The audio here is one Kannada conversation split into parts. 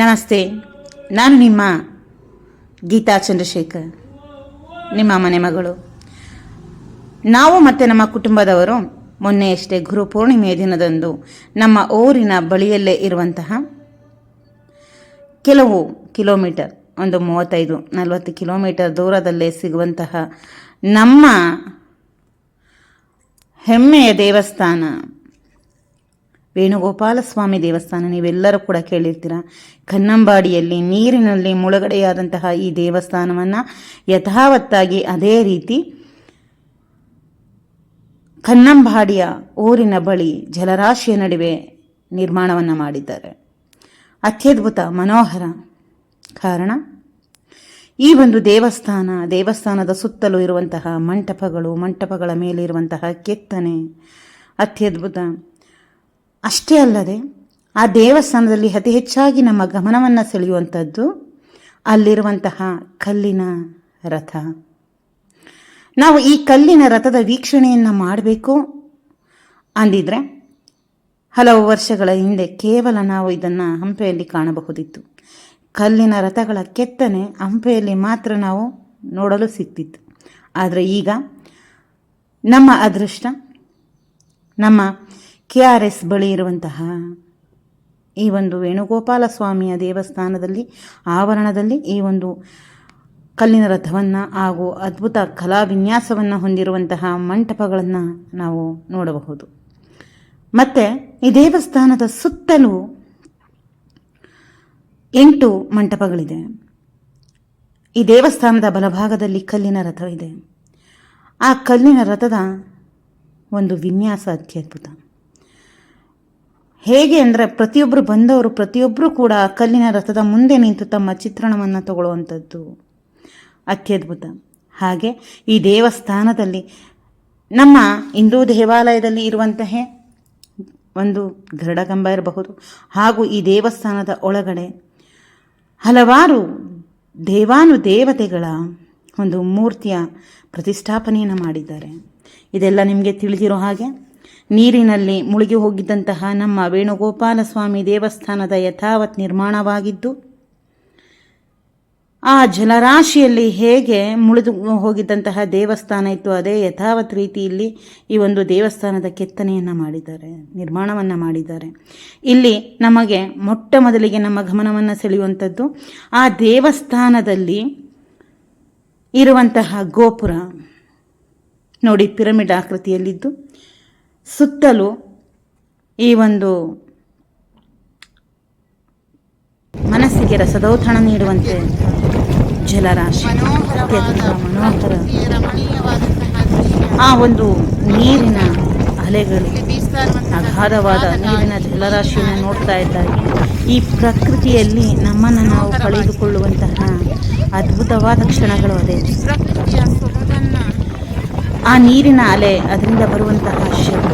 ನಮಸ್ತೆ, ನಾನು ನಿಮ್ಮ ಗೀತಾ ಚಂದ್ರಶೇಖರ್, ನಿಮ್ಮ ಮನೆ ಮಗಳು. ನಾವು ಮತ್ತು ನಮ್ಮ ಕುಟುಂಬದವರು ಮೊನ್ನೆಯಷ್ಟೇ ಗುರು ಪೂರ್ಣಿಮೆಯ ದಿನದಂದು ನಮ್ಮ ಊರಿನ ಬಳಿಯಲ್ಲೇ ಇರುವಂತಹ ಕೆಲವು ಕಿಲೋಮೀಟರ್, ಒಂದು ಮೂವತ್ತೈದು, ನಲವತ್ತು ಕಿಲೋಮೀಟರ್ ದೂರದಲ್ಲೇ ಸಿಗುವಂತಹ ನಮ್ಮ ಹೆಮ್ಮೆಯ ದೇವಸ್ಥಾನ ವೇಣುಗೋಪಾಲ ಸ್ವಾಮಿ ದೇವಸ್ಥಾನ, ನೀವೆಲ್ಲರೂ ಕೂಡ ಕೇಳಿರ್ತೀರ. ಕನ್ನಂಬಾಡಿಯಲ್ಲಿ, ನೀರಿನಲ್ಲಿ ಮುಳುಗಡೆಯಾದಂತಹ ಈ ದೇವಸ್ಥಾನವನ್ನು ಯಥಾವತ್ತಾಗಿ ಅದೇ ರೀತಿ ಕನ್ನಂಬಾಡಿಯ ಊರಿನ ಬಳಿ ಜಲರಾಶಿಯ ನಡುವೆ ನಿರ್ಮಾಣವನ್ನು ಮಾಡಿದ್ದಾರೆ. ಅತ್ಯದ್ಭುತ, ಮನೋಹರ ಕಾರಣ. ಈ ಒಂದು ದೇವಸ್ಥಾನ, ದೇವಸ್ಥಾನದ ಸುತ್ತಲೂ ಇರುವಂತಹ ಮಂಟಪಗಳು, ಮಂಟಪಗಳ ಮೇಲಿರುವಂತಹ ಕೆತ್ತನೆ ಅತ್ಯದ್ಭುತ. ಅಷ್ಟೇ ಅಲ್ಲದೆ ಆ ದೇವಸ್ಥಾನದಲ್ಲಿ ಅತಿ ಹೆಚ್ಚಾಗಿ ನಮ್ಮ ಗಮನವನ್ನು ಸೆಳೆಯುವಂಥದ್ದು ಅಲ್ಲಿರುವಂತಹ ಕಲ್ಲಿನ ರಥ. ನಾವು ಈ ಕಲ್ಲಿನ ರಥದ ವೀಕ್ಷಣೆಯನ್ನು ಮಾಡಬೇಕು ಅಂದಿದ್ರೆ ಹಲವು ವರ್ಷಗಳ ಹಿಂದೆ ಕೇವಲ ನಾವು ಇದನ್ನು ಹಂಪೆಯಲ್ಲಿ ಕಾಣಬಹುದಿತ್ತು. ಕಲ್ಲಿನ ರಥಗಳ ಕೆತ್ತನೆ ಹಂಪೆಯಲ್ಲಿ ಮಾತ್ರ ನಾವು ನೋಡಲು ಸಿಗ್ತಿತ್ತು ಆದರೆ ಈಗ ನಮ್ಮ ಅದೃಷ್ಟ, ನಮ್ಮ ಕೆ ಆರ್ ಎಸ್ ಬಳಿ ಇರುವಂತಹ ಈ ಒಂದು ವೇಣುಗೋಪಾಲ ಸ್ವಾಮಿಯ ದೇವಸ್ಥಾನದಲ್ಲಿ, ಆವರಣದಲ್ಲಿ ಈ ಒಂದು ಕಲ್ಲಿನ ರಥವನ್ನು ಹಾಗೂ ಅದ್ಭುತ ಕಲಾ ವಿನ್ಯಾಸವನ್ನು ಹೊಂದಿರುವಂತಹ ಮಂಟಪಗಳನ್ನು ನಾವು ನೋಡಬಹುದು. ಮತ್ತು ಈ ದೇವಸ್ಥಾನದ ಸುತ್ತಲೂ ಎಂಟು ಮಂಟಪಗಳಿದೆ. ಈ ದೇವಸ್ಥಾನದ ಬಲಭಾಗದಲ್ಲಿ ಕಲ್ಲಿನ ರಥವಿದೆ. ಆ ಕಲ್ಲಿನ ರಥದ ಒಂದು ವಿನ್ಯಾಸ ಅತ್ಯದ್ಭುತ. ಹೇಗೆ ಅಂದರೆ ಪ್ರತಿಯೊಬ್ಬರು ಬಂದವರು ಪ್ರತಿಯೊಬ್ಬರು ಕೂಡ ಕಲ್ಲಿನ ರಥದ ಮುಂದೆ ನಿಂತು ತಮ್ಮ ಚಿತ್ರಣವನ್ನು ತಗೊಳ್ಳುವಂಥದ್ದು. ಅತ್ಯದ್ಭುತ. ಹಾಗೆ ಈ ದೇವಸ್ಥಾನದಲ್ಲಿ ನಮ್ಮ ಹಿಂದೂ ದೇವಾಲಯದಲ್ಲಿ ಇರುವಂತಹ ಒಂದು ಗರುಡಗಂಬ ಇರಬಹುದು. ಹಾಗೂ ಈ ದೇವಸ್ಥಾನದ ಒಳಗಡೆ ಹಲವಾರು ದೇವಾನು ದೇವತೆಗಳ ಒಂದು ಮೂರ್ತಿಯ ಪ್ರತಿಷ್ಠಾಪನೆಯನ್ನು ಮಾಡಿದ್ದಾರೆ. ಇದೆಲ್ಲ ನಿಮಗೆ ತಿಳಿದಿರೋ ಹಾಗೆ ನೀರಿನಲ್ಲಿ ಮುಳುಗಿ ಹೋಗಿದ್ದಂತಹ ನಮ್ಮ ವೇಣುಗೋಪಾಲ ಸ್ವಾಮಿ ದೇವಸ್ಥಾನದ ಯಥಾವತ್ ನಿರ್ಮಾಣವಾಗಿದ್ದು, ಆ ಜಲರಾಶಿಯಲ್ಲಿ ಹೇಗೆ ಮುಳಿದು ಹೋಗಿದ್ದಂತಹ ದೇವಸ್ಥಾನ ಇತ್ತು ಅದೇ ಯಥಾವತ್ ರೀತಿಯಲ್ಲಿ ಈ ಒಂದು ದೇವಸ್ಥಾನದ ಕೆತ್ತನೆಯನ್ನು ಮಾಡಿದ್ದಾರೆ, ನಿರ್ಮಾಣವನ್ನು ಮಾಡಿದ್ದಾರೆ. ಇಲ್ಲಿ ನಮಗೆ ಮೊಟ್ಟ ಮೊದಲಿಗೆ ನಮ್ಮ ಗಮನವನ್ನು ಸೆಳೆಯುವಂಥದ್ದು, ಆ ದೇವಸ್ಥಾನದಲ್ಲಿ ಇರುವಂತಹ ಗೋಪುರ ನೋಡಿ ಪಿರಮಿಡ್ ಆಕೃತಿಯಲ್ಲಿದ್ದು ಸುತ್ತಲೂ ಈ ಒಂದು ಮನಸ್ಸಿಗೆ ರಸದೌತಣ ನೀಡುವಂತೆ ಜಲರಾಶಿ ಅತ್ಯಂತ ಮನೋಹರ ಆ ಒಂದು ನೀರಿನ ಅಲೆಗಳು, ಅಗಾಧವಾದ ನೀರಿನ ಜಲರಾಶಿಯನ್ನು ನೋಡ್ತಾ ಇದ್ದಾಗ ಈ ಪ್ರಕೃತಿಯಲ್ಲಿ ನಮ್ಮನ್ನು ನಾವು ಕಳೆದುಕೊಳ್ಳುವಂತಹ ಅದ್ಭುತವಾದ ಕ್ಷಣಗಳು ಅದೇ. ಆ ನೀರಿನ ಅಲೆ ಅದರಿಂದ ಬರುವಂತಹ ಶಬ್ದ,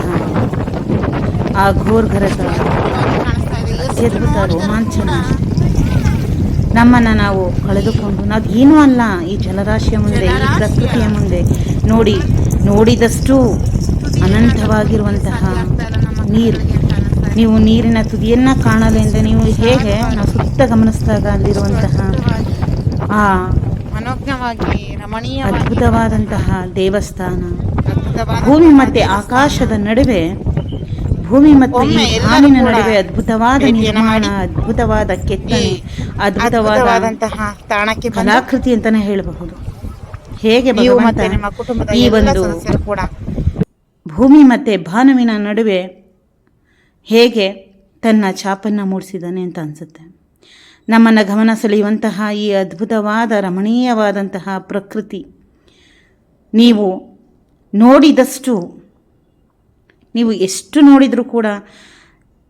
ಆ ಘೋರ್ಘರದ ಅತ್ಯದ್ಭುತ ರೋಮಾಂಚನ. ನಮ್ಮನ್ನು ನಾವು ಕಳೆದುಕೊಂಡು, ನಾವು ಏನೂ ಅಲ್ಲ ಈ ಜಲರಾಶಿಯ ಮುಂದೆ, ಈ ಪ್ರಕೃತಿಯ ಮುಂದೆ ನೋಡಿ, ನೋಡಿದಷ್ಟು ಅನಂತವಾಗಿರುವಂತಹ ನೀರು. ನೀವು ನೀರಿನ ತುದಿಯನ್ನು ಕಾಣಲೆಂದ ನೀವು ಹೇಗೆ ನಾವು ಸುತ್ತ ಗಮನಿಸಿದಾಗ ಅಲ್ಲಿರುವಂತಹ ಆ ಮನೋಜ್ಞವಾಗಿ ಅದ್ಭುತವಾದಂತಹ ದೇವಸ್ಥಾನ. ಭೂಮಿ ಮತ್ತೆ ಆಕಾಶದ ನಡುವೆ ಭೂಮಿ ಮತ್ತು ಈ ನಡುವೆ ಅದ್ಭುತವಾದ ನಿರ್ಮಾಣ ಅದ್ಭುತವಾದ ಕೆತ್ತನೆ ಅದ್ಭುತವಾದ ಅದ್ಭುತವಾದಂತಹ ತಾಣಕ್ಕೆ ಕಲಾಕೃತಿ ಅಂತಾನೆ ಹೇಳಬಹುದು. ಹೇಗೆ ಈ ಒಂದು ಭೂಮಿ ಮತ್ತೆ ಭಾನುವಿನ ನಡುವೆ ಹೇಗೆ ತನ್ನ ಛಾಪನ್ನ ಮೂಡಿಸಿದ್ದಾನೆ ಅಂತ ಅನಿಸುತ್ತೆ. ನಮ್ಮನ್ನು ಗಮನ ಸೆಳೆಯುವಂತಹ ಈ ಅದ್ಭುತವಾದ, ರಮಣೀಯವಾದಂತಹ ಪ್ರಕೃತಿ. ನೀವು ನೋಡಿದಷ್ಟು, ನೀವು ಎಷ್ಟು ನೋಡಿದರೂ ಕೂಡ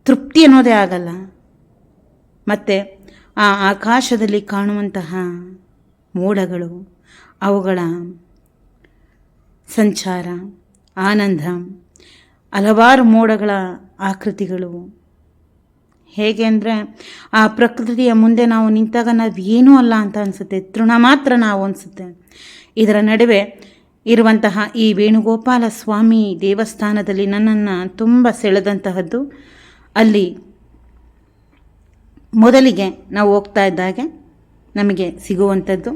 ತೃಪ್ತಿ ಅನ್ನೋದೇ ಆಗಲ್ಲ. ಮತ್ತು ಆ ಆಕಾಶದಲ್ಲಿ ಕಾಣುವಂತಹ ಮೋಡಗಳು, ಅವುಗಳ ಸಂಚಾರ, ಆನಂದ, ಹಲವಾರು ಮೋಡಗಳ ಆಕೃತಿಗಳು ಹೇಗೆ ಅಂದರೆ ಆ ಪ್ರಕೃತಿಯ ಮುಂದೆ ನಾವು ನಿಂತಾಗ ನಾವು ಏನೂ ಅಲ್ಲ ಅಂತ ಅನಿಸುತ್ತೆ. ತೃಣ ಮಾತ್ರ ನಾವು ಅನಿಸುತ್ತೆ. ಇದರ ನಡುವೆ ಇರುವಂತಹ ಈ ವೇಣುಗೋಪಾಲ ಸ್ವಾಮಿ ದೇವಸ್ಥಾನದಲ್ಲಿ ನನ್ನನ್ನು ತುಂಬ ಸೆಳೆದಂತಹದ್ದು. ಅಲ್ಲಿ ಮೊದಲಿಗೆ ನಾವು ಹೋಗ್ತಾ ಇದ್ದಾಗೆ ನಮಗೆ ಸಿಗುವಂಥದ್ದು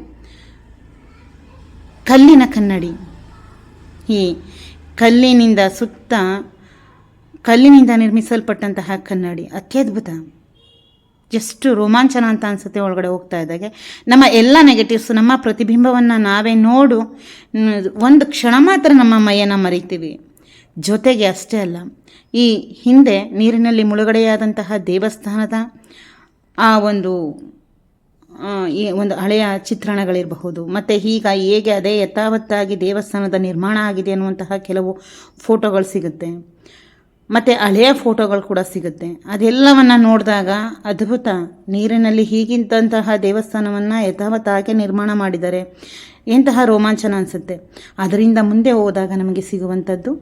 ಕಲ್ಲಿನ ಕನ್ನಡಿ. ಈ ಕಲ್ಲಿನಿಂದ ಸುತ್ತ ಕಲ್ಲಿನಿಂದ ನಿರ್ಮಿಸಲ್ಪಟ್ಟಂತಹ ಕನ್ನಡಿ. ಅತ್ಯದ್ಭುತ. ಎಷ್ಟು ರೋಮಾಂಚನ ಅಂತ ಅನಿಸುತ್ತೆ ಒಳಗಡೆ ಹೋಗ್ತಾ ಇದ್ದಾಗೆ. ನಮ್ಮ ಎಲ್ಲ ನೆಗೆಟಿವ್ಸ್ ನಮ್ಮ ಪ್ರತಿಬಿಂಬವನ್ನು ನಾವೇ ನೋಡು, ಒಂದು ಕ್ಷಣ ಮಾತ್ರ ನಮ್ಮ ಮೈಯನ್ನು ಮರಿತೀವಿ. ಜೊತೆಗೆ ಅಷ್ಟೇ ಅಲ್ಲ, ಈ ಹಿಂದೆ ನೀರಿನಲ್ಲಿ ಮುಳುಗಡೆಯಾದಂತಹ ದೇವಸ್ಥಾನದ ಆ ಒಂದು ಈ ಒಂದು ಹಳೆಯ ಚಿತ್ರಣಗಳಿರಬಹುದು, ಮತ್ತು ಈಗ ಹೇಗೆ ಅದೇ ಯಥಾವತ್ತಾಗಿ ದೇವಸ್ಥಾನದ ನಿರ್ಮಾಣ ಆಗಿದೆ ಅನ್ನುವಂತಹ ಕೆಲವು ಫೋಟೋಗಳು ಸಿಗುತ್ತೆ. ಮತ್ತು ಹಳೆಯ ಫೋಟೋಗಳು ಕೂಡ ಸಿಗುತ್ತೆ. ಅದೆಲ್ಲವನ್ನು ನೋಡಿದಾಗ ಅದ್ಭುತ. ನೀರಿನಲ್ಲಿ ಹೀಗಿದ್ದಂತಹ ದೇವಸ್ಥಾನವನ್ನು ಯಥಾವತ್ತಾಗಿ ನಿರ್ಮಾಣ ಮಾಡಿದ್ದಾರೆ ಎಂತಹ ರೋಮಾಂಚನ ಅನಿಸುತ್ತೆ. ಅದರಿಂದ ಮುಂದೆ ಹೋದಾಗ ನಮಗೆ ಸಿಗುವಂಥದ್ದು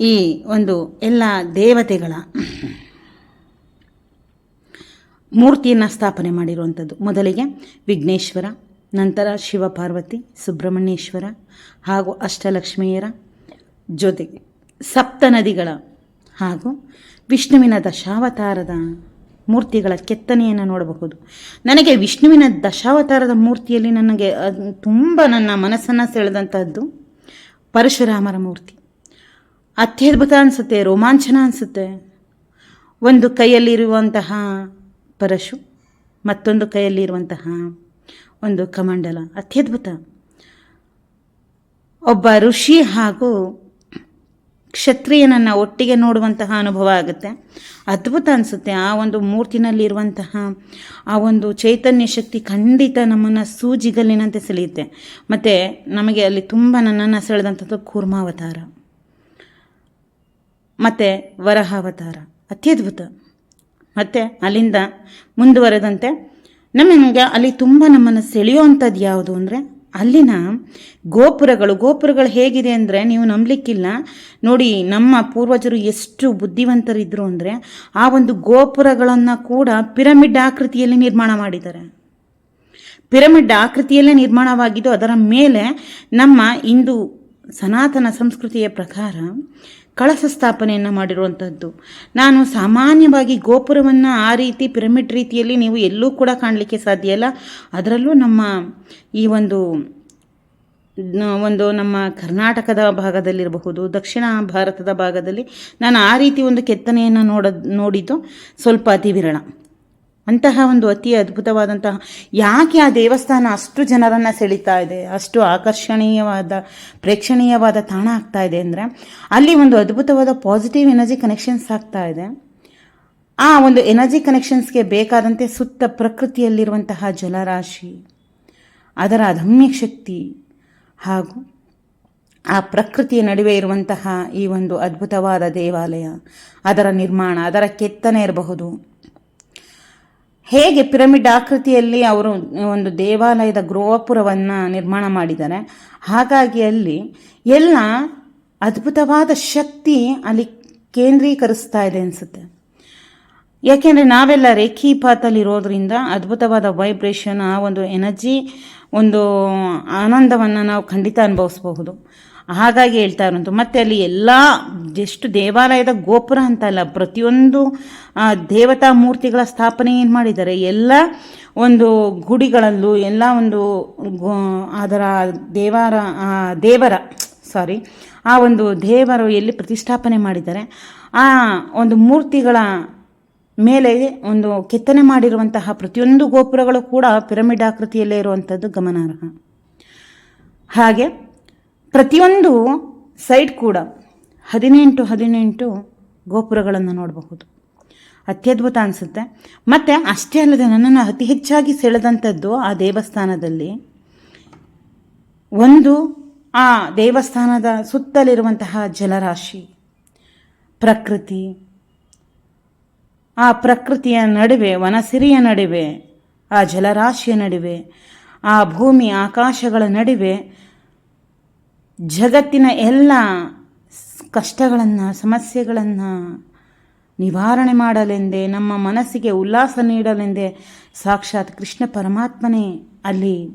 ಈ ಒಂದು ಎಲ್ಲ ದೇವತೆಗಳ ಮೂರ್ತಿಯನ್ನು ಸ್ಥಾಪನೆ ಮಾಡಿರುವಂಥದ್ದು. ಮೊದಲಿಗೆ ವಿಘ್ನೇಶ್ವರ, ನಂತರ ಶಿವಪಾರ್ವತಿ, ಸುಬ್ರಹ್ಮಣ್ಯೇಶ್ವರ ಹಾಗೂ ಅಷ್ಟಲಕ್ಷ್ಮಿಯರ ಜೊತೆಗೆ ಸಪ್ತ ನದಿಗಳ ಹಾಗೂ ವಿಷ್ಣುವಿನ ದಶಾವತಾರದ ಮೂರ್ತಿಗಳ ಕೆತ್ತನೆಯನ್ನು ನೋಡಬಹುದು. ನನಗೆ ವಿಷ್ಣುವಿನ ದಶಾವತಾರದ ಮೂರ್ತಿಯಲ್ಲಿ ನನಗೆ ತುಂಬ ನನ್ನ ಮನಸ್ಸನ್ನು ಸೆಳೆದಂಥದ್ದು ಪರಶುರಾಮರ ಮೂರ್ತಿ. ಅತ್ಯದ್ಭುತ ಅನಿಸುತ್ತೆ, ರೋಮಾಂಚನ ಅನಿಸುತ್ತೆ. ಒಂದು ಕೈಯಲ್ಲಿರುವಂತಹ ಪರಶು, ಮತ್ತೊಂದು ಕೈಯಲ್ಲಿರುವಂತಹ ಒಂದು ಕಮಂಡಲ. ಅತ್ಯದ್ಭುತ. ಒಬ್ಬ ಋಷಿ ಹಾಗೂ ಕ್ಷತ್ರಿಯನನ್ನು ಒಟ್ಟಿಗೆ ನೋಡುವಂತಹ ಅನುಭವ ಆಗುತ್ತೆ. ಅದ್ಭುತ ಅನಿಸುತ್ತೆ ಆ ಒಂದು ಮೂರ್ತಿನಲ್ಲಿರುವಂತಹ ಆ ಒಂದು ಚೈತನ್ಯ ಶಕ್ತಿ ಖಂಡಿತ ನಮ್ಮನ್ನು ಸೂಜಿಗಲ್ಲಿನಂತೆ ಸೆಳೆಯುತ್ತೆ. ಮತ್ತು ನಮಗೆ ಅಲ್ಲಿ ತುಂಬ ನನ್ನನ್ನು ಸೆಳೆದಂಥದ್ದು ಕೂರ್ಮಾವತಾರ. ಮತ್ತು ವರಹಾವತಾರ. ಅತ್ಯದ್ಭುತ. ಮತ್ತು ಅಲ್ಲಿಂದ ಮುಂದುವರೆದಂತೆ ನಮಗೆ ಅಲ್ಲಿ ತುಂಬ ನಮ್ಮನ್ನು ಸೆಳೆಯುವಂಥದ್ದು ಯಾವುದು ಅಂದರೆ ಅಲ್ಲಿನ ಗೋಪುರಗಳು ಗೋಪುರಗಳು ಹೇಗಿದೆ ಅಂದರೆ ನೀವು ನಂಬಲಿಕ್ಕಿಲ್ಲ. ನೋಡಿ, ನಮ್ಮ ಪೂರ್ವಜರು ಎಷ್ಟು ಬುದ್ಧಿವಂತರಿದ್ದರು ಅಂದರೆ ಆ ಒಂದು ಗೋಪುರಗಳನ್ನು ಕೂಡ ಪಿರಮಿಡ್ ಆಕೃತಿಯಲ್ಲಿ ನಿರ್ಮಾಣ ಮಾಡಿದ್ದಾರೆ. ಪಿರಮಿಡ್ ಆಕೃತಿಯಲ್ಲೇ ನಿರ್ಮಾಣವಾಗಿದ್ದು ಅದರ ಮೇಲೆ ನಮ್ಮ ಇಂದು ಸನಾತನ ಸಂಸ್ಕೃತಿಯ ಪ್ರಕಾರ ಕಳಸ ಸ್ಥಾಪನೆಯನ್ನು ಮಾಡಿರುವಂಥದ್ದು ನಾನು ಸಾಮಾನ್ಯವಾಗಿ ಗೋಪುರವನ್ನು ಆ ರೀತಿ ಪಿರಮಿಡ್ ರೀತಿಯಲ್ಲಿ ನೀವು ಎಲ್ಲೂ ಕೂಡ ಕಾಣಲಿಕ್ಕೆ ಸಾಧ್ಯ ಇಲ್ಲ. ಅದರಲ್ಲೂ ನಮ್ಮ ಈ ಒಂದು ಒಂದು ನಮ್ಮ ಕರ್ನಾಟಕದ ಭಾಗದಲ್ಲಿರಬಹುದು, ದಕ್ಷಿಣ ಭಾರತದ ಭಾಗದಲ್ಲಿ ನಾನು ಆ ರೀತಿ ಒಂದು ಕೆತ್ತನೆಯನ್ನು ನೋಡ, ನೋಡಿದ್ದು ಸ್ವಲ್ಪ ಅತಿ ವಿರಳ ಅಂತಹ ಒಂದು ಅತಿ ಅದ್ಭುತವಾದಂತಹ ಯಾಕೆ ಆ ದೇವಸ್ಥಾನ ಅಷ್ಟು ಜನರನ್ನು ಸೆಳೀತಾ ಇದೆ, ಅಷ್ಟು ಆಕರ್ಷಣೀಯವಾದ, ಪ್ರೇಕ್ಷಣೀಯವಾದ ತಾಣ ಆಗ್ತಾ ಇದೆ ಅಂದರೆ ಅಲ್ಲಿ ಒಂದು ಅದ್ಭುತವಾದ ಪಾಸಿಟಿವ್ ಎನರ್ಜಿ ಕನೆಕ್ಷನ್ಸ್ ಆಗ್ತಾ ಇದೆ. ಆ ಒಂದು ಎನರ್ಜಿ ಕನೆಕ್ಷನ್ಸ್ಗೆ ಬೇಕಾದಂತೆ ಸುತ್ತ ಪ್ರಕೃತಿಯಲ್ಲಿರುವಂತಹ ಜಲರಾಶಿ, ಅದರ ಅದಮ್ಯ ಶಕ್ತಿ ಹಾಗೂ ಆ ಪ್ರಕೃತಿಯ ನಡುವೆ ಇರುವಂತಹ ಈ ಒಂದು ಅದ್ಭುತವಾದ ದೇವಾಲಯ, ಅದರ ನಿರ್ಮಾಣ, ಅದರ ಕೆತ್ತನೆ ಇರಬಹುದು. ಹೇಗೆ ಪಿರಮಿಡ್ ಆಕೃತಿಯಲ್ಲಿ ಅವರು ಒಂದು ದೇವಾಲಯದ ಗೃಹಪುರವನ್ನು ನಿರ್ಮಾಣ ಮಾಡಿದ್ದಾರೆ, ಹಾಗಾಗಿ ಅಲ್ಲಿ ಎಲ್ಲ ಅದ್ಭುತವಾದ ಶಕ್ತಿ ಅಲ್ಲಿ ಕೇಂದ್ರೀಕರಿಸ್ತಾ ಇದೆ ಅನಿಸುತ್ತೆ. ಯಾಕೆಂದರೆ ನಾವೆಲ್ಲ ರೇಖಿ ರೇಖೀಪಾತಲ್ಲಿರೋದ್ರಿಂದ ಅದ್ಭುತವಾದ ವೈಬ್ರೇಷನ್ ಆ ಒಂದು ಎನರ್ಜಿ ಒಂದು ಆನಂದವನ್ನು ನಾವು ಖಂಡಿತ ಅನುಭವಿಸಬಹುದು. ಹಾಗಾಗಿ ಹೇಳ್ತಾ ಇರೋದು. ಮತ್ತು ಅಲ್ಲಿ ಎಲ್ಲ ಎಷ್ಟು ದೇವಾಲಯದ ಗೋಪುರ ಅಂತ ಅಲ್ಲ, ಪ್ರತಿಯೊಂದು ದೇವತಾ ಮೂರ್ತಿಗಳ ಸ್ಥಾಪನೆ ಏನು ಮಾಡಿದ್ದಾರೆ? ಎಲ್ಲ ಒಂದು ಗುಡಿಗಳಲ್ಲೂ, ಎಲ್ಲ ಒಂದು ಅದರ ದೇವರ ದೇವರ ಸಾರಿ ಆ ಒಂದು ದೇವರು ಎಲ್ಲಿ ಪ್ರತಿಷ್ಠಾಪನೆ ಮಾಡಿದ್ದಾರೆ? ಆ ಒಂದು ಮೂರ್ತಿಗಳ ಮೇಲೆ ಒಂದು ಕೆತ್ತನೆ ಮಾಡಿರುವಂತಹ ಪ್ರತಿಯೊಂದು ಗೋಪುರಗಳು ಕೂಡ ಪಿರಮಿಡ್ ಆಕೃತಿಯಲ್ಲೇ ಇರುವಂಥದ್ದು ಗಮನಾರ್ಹ. ಹಾಗೆ ಪ್ರತಿಯೊಂದು ಸೈಡ್ ಕೂಡ ಹದಿನೆಂಟು ಹದಿನೆಂಟು ಗೋಪುರಗಳನ್ನು ನೋಡಬಹುದು. ಅತ್ಯದ್ಭುತ ಅನಿಸುತ್ತೆ. ಮತ್ತು ಅಷ್ಟೇ ಅಲ್ಲದೆ ನನ್ನನ್ನು ಅತಿ ಹೆಚ್ಚಾಗಿ ಸೆಳೆದಂಥದ್ದು ಆ ದೇವಸ್ಥಾನದಲ್ಲಿ ಒಂದು ಆ ದೇವಸ್ಥಾನದ ಸುತ್ತಲಿರುವಂತಹ ಜಲರಾಶಿ, ಪ್ರಕೃತಿ. ಆ ಪ್ರಕೃತಿಯ ನಡುವೆ, ವನಸಿರಿಯ ನಡುವೆ, ಆ ಜಲರಾಶಿಯ ನಡುವೆ, ಆ ಭೂಮಿ, ಆಕಾಶಗಳ ನಡುವೆ ಜಗತ್ತಿನ ಎಲ್ಲ ಕಷ್ಟಗಳನ್ನು, ಸಮಸ್ಯೆಗಳನ್ನು ನಿವಾರಣೆ ಮಾಡಲೆಂದೇ, ನಮ್ಮ ಮನಸ್ಸಿಗೆ ಉಲ್ಲಾಸ ನೀಡಲೆಂದೇ ಸಾಕ್ಷಾತ್ ಕೃಷ್ಣ ಪರಮಾತ್ಮನೇ ಅಲ್ಲಿ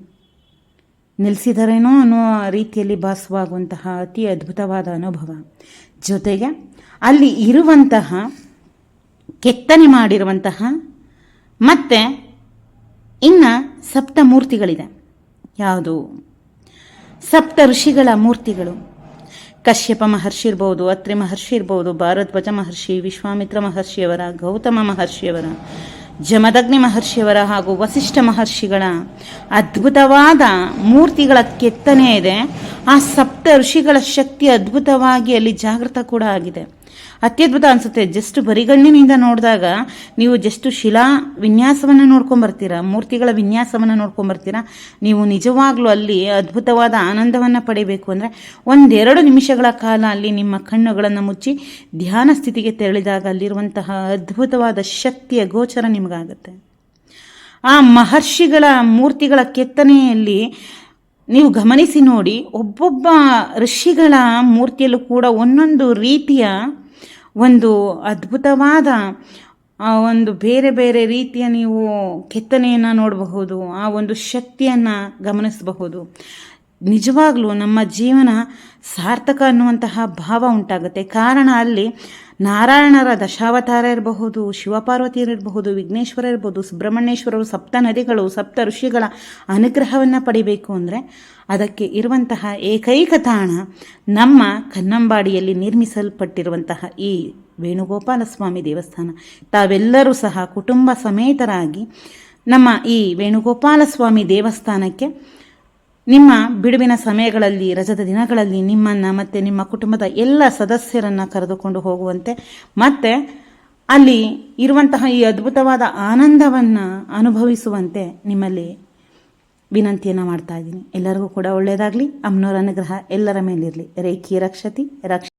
ನಿಲ್ಲಿಸಿದರೇನೋ ಅನ್ನುವ ರೀತಿಯಲ್ಲಿ ಭಾಸವಾಗುವಂತಹ ಅತಿ ಅದ್ಭುತವಾದ ಅನುಭವ. ಜೊತೆಗೆ ಅಲ್ಲಿ ಇರುವಂತಹ, ಕೆತ್ತನೆ ಮಾಡಿರುವಂತಹ ಮತ್ತು ಇನ್ನು ಸಪ್ತಮೂರ್ತಿಗಳಿದೆ. ಯಾವುದು? ಸಪ್ತ ಋಷಿಗಳ ಮೂರ್ತಿಗಳು. ಕಶ್ಯಪ ಮಹರ್ಷಿ ಇರ್ಬೋದು, ಅತ್ರಿ ಮಹರ್ಷಿ ಇರ್ಬೋದು, ಭಾರದ್ವಾಜ ಮಹರ್ಷಿ, ವಿಶ್ವಾಮಿತ್ರ ಮಹರ್ಷಿಯವರ, ಗೌತಮ ಮಹರ್ಷಿಯವರ ಜಮದಗ್ನಿ ಮಹರ್ಷಿಯವರ ಹಾಗೂ ವಸಿಷ್ಠ ಮಹರ್ಷಿಗಳ ಅದ್ಭುತವಾದ ಮೂರ್ತಿಗಳ ಕೆತ್ತನೆ ಇದೆ. ಆ ಸಪ್ತ ಋಷಿಗಳ ಶಕ್ತಿ ಅದ್ಭುತವಾಗಿ ಅಲ್ಲಿ ಜಾಗೃತ ಕೂಡ ಆಗಿದೆ. ಅತ್ಯದ್ಭುತ ಅನಿಸುತ್ತೆ ಜಸ್ಟ್ ಬರಿಗಣ್ಣಿನಿಂದ ನೋಡಿದಾಗ ನೀವು ಜಸ್ಟ್ ಶಿಲಾ ವಿನ್ಯಾಸವನ್ನು ನೋಡ್ಕೊಂಬರ್ತೀರಾ, ಮೂರ್ತಿಗಳ ವಿನ್ಯಾಸವನ್ನು ನೋಡ್ಕೊಂಬರ್ತೀರಾ, ನೀವು ನಿಜವಾಗ್ಲೂ ಅಲ್ಲಿ ಅದ್ಭುತವಾದ ಆನಂದವನ್ನು ಪಡಿಬೇಕು ಅಂದರೆ ಒಂದೆರಡು ನಿಮಿಷಗಳ ಕಾಲ ಅಲ್ಲಿ ನಿಮ್ಮ ಕಣ್ಣುಗಳನ್ನು ಮುಚ್ಚಿ ಧ್ಯಾನ ಸ್ಥಿತಿಗೆ ತೆರಳಿದಾಗ ಅಲ್ಲಿರುವಂತಹ ಅದ್ಭುತವಾದ ಶಕ್ತಿಯ ಗೋಚರ ನಿಮಗಾಗುತ್ತೆ. ಆ ಮಹರ್ಷಿಗಳ ಮೂರ್ತಿಗಳ ಕೆತ್ತನೆಯಲ್ಲಿ ನೀವು ಗಮನಿಸಿ ನೋಡಿ, ಒಬ್ಬೊಬ್ಬ ಋಷಿಗಳ ಮೂರ್ತಿಯಲ್ಲೂ ಕೂಡ ಒಂದೊಂದು ರೀತಿಯ ಒಂದು ಅದ್ಭುತವಾದ ಒಂದು ಬೇರೆ ಬೇರೆ ರೀತಿಯ ನೀವು ಕೆತ್ತನೆಯನ್ನು ನೋಡಬಹುದು, ಆ ಒಂದು ಶಕ್ತಿಯನ್ನು ಗಮನಿಸಬಹುದು. ನಿಜವಾಗ್ಲೂ ನಮ್ಮ ಜೀವನ ಸಾರ್ಥಕ ಅನ್ನುವಂತಹ ಭಾವ ಉಂಟಾಗುತ್ತೆ. ಕಾರಣ ಅಲ್ಲಿ ನಾರಾಯಣರ ದಶಾವತಾರ ಇರಬಹುದು ಶಿವಪಾರ್ವತಿಯರಿರಬಹುದು ವಿಘ್ನೇಶ್ವರ ಇರ್ಬೋದು ಸುಬ್ರಹ್ಮಣ್ಯೇಶ್ವರರು ಸಪ್ತ ನದಿಗಳು, ಸಪ್ತ ಋಷಿಗಳ ಅನುಗ್ರಹವನ್ನು ಪಡಿಬೇಕು ಅಂದರೆ ಅದಕ್ಕೆ ಇರುವಂತಹ ಏಕೈಕ ತಾಣ ನಮ್ಮ ಕನ್ನಂಬಾಡಿಯಲ್ಲಿ ನಿರ್ಮಿಸಲ್ಪಟ್ಟಿರುವಂತಹ ಈ ವೇಣುಗೋಪಾಲ ಸ್ವಾಮಿ ದೇವಸ್ಥಾನ. ತಾವೆಲ್ಲರೂ ಸಹ ಕುಟುಂಬ ಸಮೇತರಾಗಿ ನಮ್ಮ ಈ ವೇಣುಗೋಪಾಲ ಸ್ವಾಮಿ ದೇವಸ್ಥಾನಕ್ಕೆ ನಿಮ್ಮ ಬಿಡುವಿನ ಸಮಯಗಳಲ್ಲಿ, ರಜದ ದಿನಗಳಲ್ಲಿ ನಿಮ್ಮನ್ನು ಮತ್ತು ನಿಮ್ಮ ಕುಟುಂಬದ ಎಲ್ಲ ಸದಸ್ಯರನ್ನು ಕರೆದುಕೊಂಡು ಹೋಗುವಂತೆ, ಮತ್ತೆ ಅಲ್ಲಿ ಇರುವಂತಹ ಈ ಅದ್ಭುತವಾದ ಆನಂದವನ್ನು ಅನುಭವಿಸುವಂತೆ ನಿಮ್ಮಲ್ಲಿ ವಿನಂತಿಯನ್ನು ಮಾಡ್ತಾ ಇದ್ದೀನಿ. ಎಲ್ಲರಿಗೂ ಕೂಡ ಒಳ್ಳೆಯದಾಗಲಿ. ಅಮ್ಮನವರ ಅನುಗ್ರಹ ಎಲ್ಲರ ಮೇಲಿರಲಿ. ರೇಖಿ ರಕ್ಷತಿ, ರಕ್ಷ